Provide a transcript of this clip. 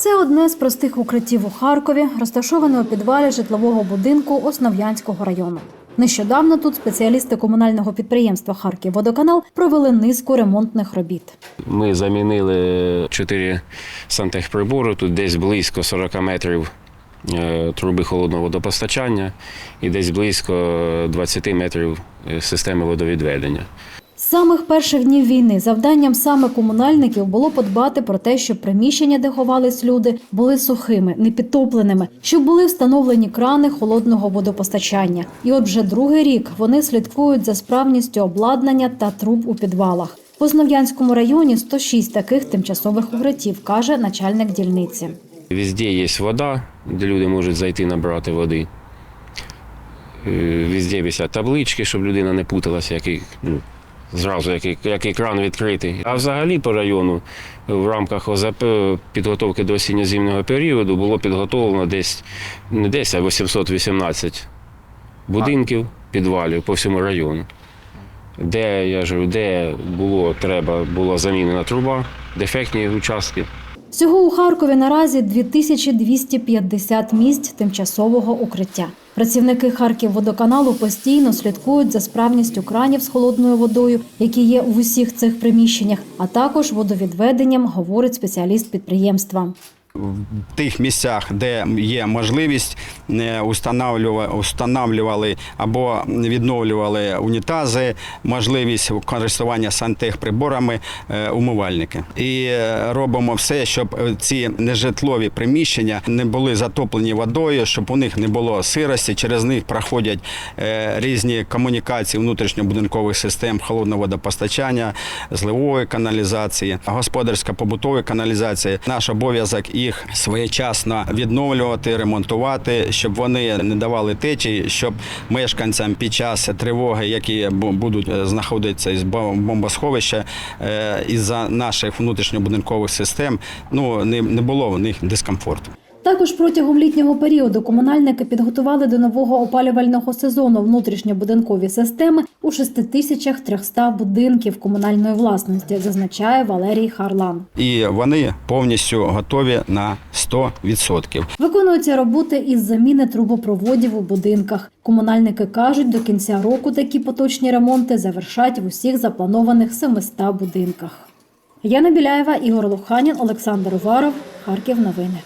Це одне з простих укриттів у Харкові, розташоване у підвалі житлового будинку Основ'янського району. Нещодавно тут спеціалісти комунального підприємства Харківводоканал провели низку ремонтних робіт. Ми замінили чотири сантехприбори, тут десь близько 40 метрів е, труби холодного водопостачання і десь близько 20 метрів е, системи водовідведення. Самих перших днів війни завданням саме комунальників було подбати про те, щоб приміщення, де ховались люди, були сухими, непідтопленими, щоб були встановлені крани холодного водопостачання. І от вже другий рік вони слідкують за справністю обладнання та труб у підвалах. В Основ'янському районі 106 таких тимчасових укриттів, каже начальник дільниці. Везде є вода, де люди можуть зайти набрати води. Е, Везде висять таблички, щоб людина не путалася, який, ну, зразу який, як кран відкритий. А взагалі по району в рамках ОЗП підготовки до осінньо-зимнього періоду було підготовлено десь не десь, а 818 будинків, підвалів по всьому району. Де я живу, де було треба, була замінена труба, дефектні участки. Всього у Харкові наразі 2250 місць тимчасового укриття. Працівники Харківводоканалу постійно слідкують за справністю кранів з холодною водою, які є в усіх цих приміщеннях, а також водовідведенням, говорить спеціаліст підприємства. В тих місцях, де є можливість, е, устанавлюва- устанавлювали або відновлювали унітази, можливість користування сантехприборами, е, умивальники. І е, робимо все, щоб е, ці нежитлові приміщення не були затоплені водою, щоб у них не було сирості. Через них проходять е, різні комунікації внутрішньобудинкових систем холодного водопостачання, зливової каналізації, господарсько побутової каналізації. Наш обов'язок їх своєчасно відновлювати, ремонтувати, щоб вони не давали течії, щоб мешканцям під час тривоги, які будуть е, знаходитися із бом- бомбосховища, е, із-за наших внутрішньобудинкових систем, ну не було в них дискомфорту. Також протягом літнього періоду комунальники підготували до нового опалювального сезону внутрішньобудинкові системи у 6300 будинків комунальної власності, зазначає Валерій Харлан. І вони повністю готові на 100%. Виконуються роботи із заміни трубопроводів у будинках. Комунальники кажуть, до кінця року такі поточні ремонти завершать в усіх запланованих 700 будинках. Яна Біляєва, Ігор Луханін, Олександр Уваров, Харків. Новини.